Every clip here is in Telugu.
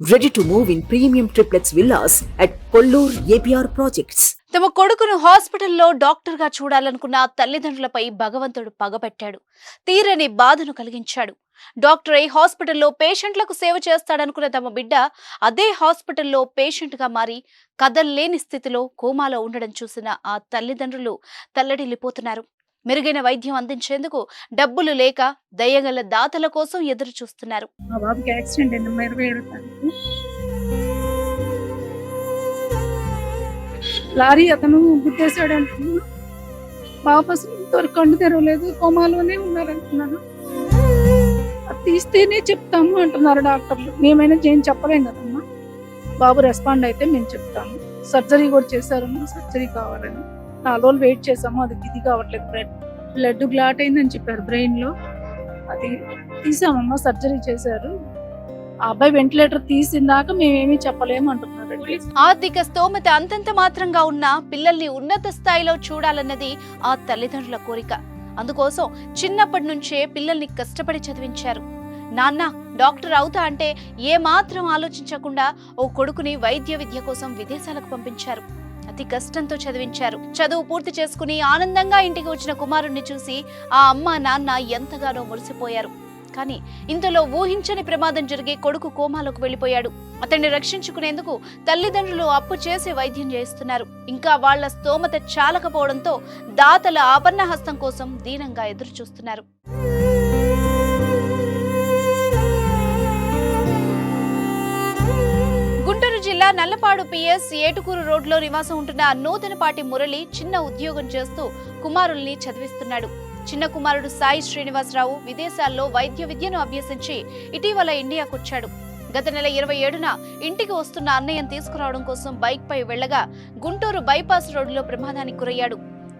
Ready to move in premium triplets villas at Kollur APR projects తమ కొడుకును హాస్పిటల్లో డాక్టర్గా చూడాలనుకున్న తల్లిదండ్రులపై భగవంతుడు పగబెట్టాడు తీరని బాధను కలిగించాడు. డాక్టర్ అయి హాస్పిటల్లో పేషెంట్లకు సేవ చేస్తాడనుకున్న తమ బిడ్డ అదే హాస్పిటల్లో పేషెంట్గా మారి కదల్లేని స్థితిలో కోమాలో ఉండడం చూసిన ఆ తల్లిదండ్రులు తల్లడిల్లిపోతున్నారు. మెరుగైన వైద్యం అందించేందుకు డబ్బులు లేక దయగల దాతల కోసం ఎదురు చూస్తున్నారు మా బాబుకి యాక్సిడెంట్ అయింది ఇరవై తారీఖు. లారీ అతను గుద్దేశాడు అంటున్నాను పాప ఇంతవరకు కళ్ళు తెరవలేదు కోమాలోనే ఉన్నారంటున్నాను అది తీస్తేనే చెప్తాము అంటున్నారు డాక్టర్లు. మేమైనా చేయని చెప్పలేం కదమ్మా. బాబు రెస్పాండ్ అయితే మేము చెప్తాము. సర్జరీ కూడా చేశారమ్మా సర్జరీ కావాలని. నాలుగు రోజులు వెయిట్ చేసాము అది ఇది కావట్లేదు బ్లడ్ బ్లడ్ గ్లాట్ అయిందని చెప్పారు బ్రెయిన్లో. అది తీసామమ్మా సర్జరీ చేశారు. ఆ అబ్బాయి వెంటిలేటర్ తీసిందాక మేమేమీ చెప్పలేము అంటున్నారు ఆర్థిక స్తోమత అంతంత మాత్రంగా ఉన్న పిల్లల్ని ఉన్నత స్థాయిలో చూడాలన్నది ఆ తల్లిదండ్రుల కోరిక. అందుకోసం చిన్నప్పటి నుంచే పిల్లల్ని కష్టపడి చదివించారు. నాన్న డాక్టర్ అవుతా అంటే ఏ మాత్రం ఆలోచించకుండా ఓ కొడుకుని వైద్య విద్య కోసం విదేశాలకు పంపించారు. అతి కష్టంతో చదివించారు. చదువు పూర్తి చేసుకుని ఆనందంగా ఇంటికి వచ్చిన కుమారుణ్ణి చూసి ఆ అమ్మ నాన్న ఎంతగానో మురిసిపోయారు. కానీ ఇంతలో ఊహించని ప్రమాదం జరిగి కొడుకు కోమాలోకి వెళ్ళిపోయాడు అతన్ని రక్షించుకునేందుకు తల్లిదండ్రులు అప్పు చేసి వైద్యం చేస్తున్నారు ఇంకా వాళ్ళ స్తోమత చాలకపోవడంతో దాతల ఆపన్న హస్తం కోసం దీనంగా ఎదురు చూస్తున్నారు జిల్లా నల్లపాడు పిఎస్ ఏటుకూరు రోడ్లో నివాసం ఉంటున్న నూతనపాటి మురళి చిన్న ఉద్యోగం చేస్తూ కుమారుల్ని చదివిస్తున్నాడు. చిన్న కుమారుడు సాయి శ్రీనివాసరావు విదేశాల్లో వైద్య విద్యను అభ్యసించి ఇటీవల ఇండియాకొచ్చాడు. గత నెల ఇరవై ఏడున ఇంటికి వస్తున్న అన్నయ్యను తీసుకురావడం కోసం బైక్ పై వెళ్ళగా గుంటూరు బైపాస్ రోడ్డులో ప్రమాదానికి గురయ్యాడు.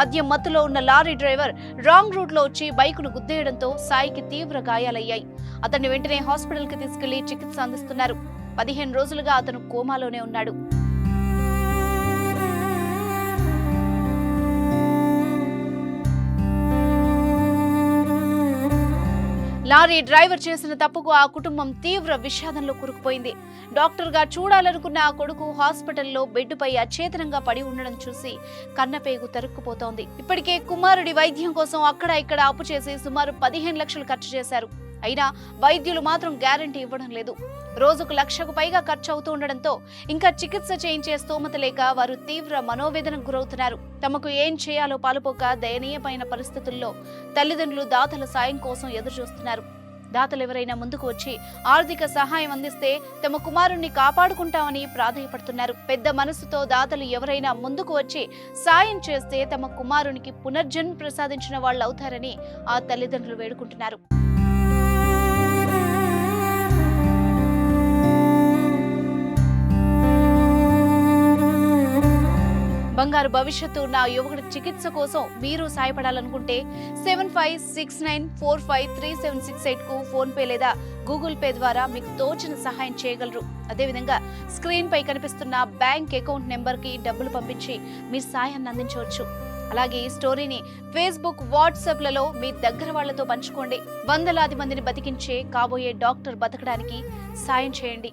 మద్యం మత్తులో ఉన్న లారీ డ్రైవర్ రాంగ్ రూట్లో వచ్చి బైకును గుద్దేయడంతో సాయికి తీవ్ర గాయాలయ్యాయి. అతన్ని వెంటనే హాస్పిటల్కి తీసుకెళ్ళి చికిత్స అందిస్తున్నారు. పదిహేను రోజులుగా అతను కోమాలోనే ఉన్నాడు. లారీ డ్రైవర్ చేసిన తప్పుకు ఆ కుటుంబం తీవ్ర విషాదంలో కురుకుపోయింది. డాక్టర్గా చూడాలనుకున్న ఆ కొడుకు హాస్పిటల్లో బెడ్డుపై అచేతనంగా పడి ఉండడం చూసి కన్నపేగు తరుక్కుపోతోంది. ఇప్పటికే కుమారుడి వైద్యం కోసం అక్కడ ఇక్కడ అప్పు చేసి సుమారు పదిహేను లక్షలు ఖర్చు చేశారు. అయినా వైద్యులు మాత్రం గ్యారంటీ ఇవ్వడం లేదు. రోజుకు లక్షకు పైగా ఖర్చు అవుతూ ఉండడంతో ఇంకా చికిత్స చేయించే స్తోమత లేక వారు తీవ్ర మనోవేదనకు గురవుతున్నారు. తమకు ఏం చేయాలో పాలుపోక దయనీయమైన పరిస్థితుల్లో తల్లిదండ్రులు దాతల సాయం కోసం ఎదురుచూస్తున్నారు. దాతలు ఎవరైనా ముందుకు వచ్చి ఆర్థిక సహాయం అందిస్తే తమ కుమారుణ్ణి కాపాడుకుంటామని ప్రాధాయపడుతున్నారు. పెద్ద మనసుతో దాతలు ఎవరైనా ముందుకు వచ్చి సాయం చేస్తే తమ కుమారునికి పునర్జన్మ ప్రసాదించిన వాళ్ళు అవుతారని ఆ తల్లిదండ్రులు వేడుకుంటున్నారు. బంగారు భవిష్యత్తు ఉన్న యువకుడి చికిత్స కోసం మీరు సాయపడాలనుకుంటే seven five six nine four five three seven six ఎయిట్కు phone pay లేదా గూగుల్ పే ద్వారా మీకు తోచిన సహాయం చేయగలరు. అదేవిధంగా స్క్రీన్ పై కనిపిస్తున్న బ్యాంక్ అకౌంట్ నెంబర్కి డబ్బులు పంపించి మీ సాయాన్ని అందించవచ్చు. అలాగే ఈ స్టోరీని ఫేస్బుక్ వాట్సాప్లలో మీ దగ్గర వాళ్ళతో పంచుకోండి. వందలాది మందిని బతికించే కాబోయే డాక్టర్ బతకడానికి సాయం చేయండి.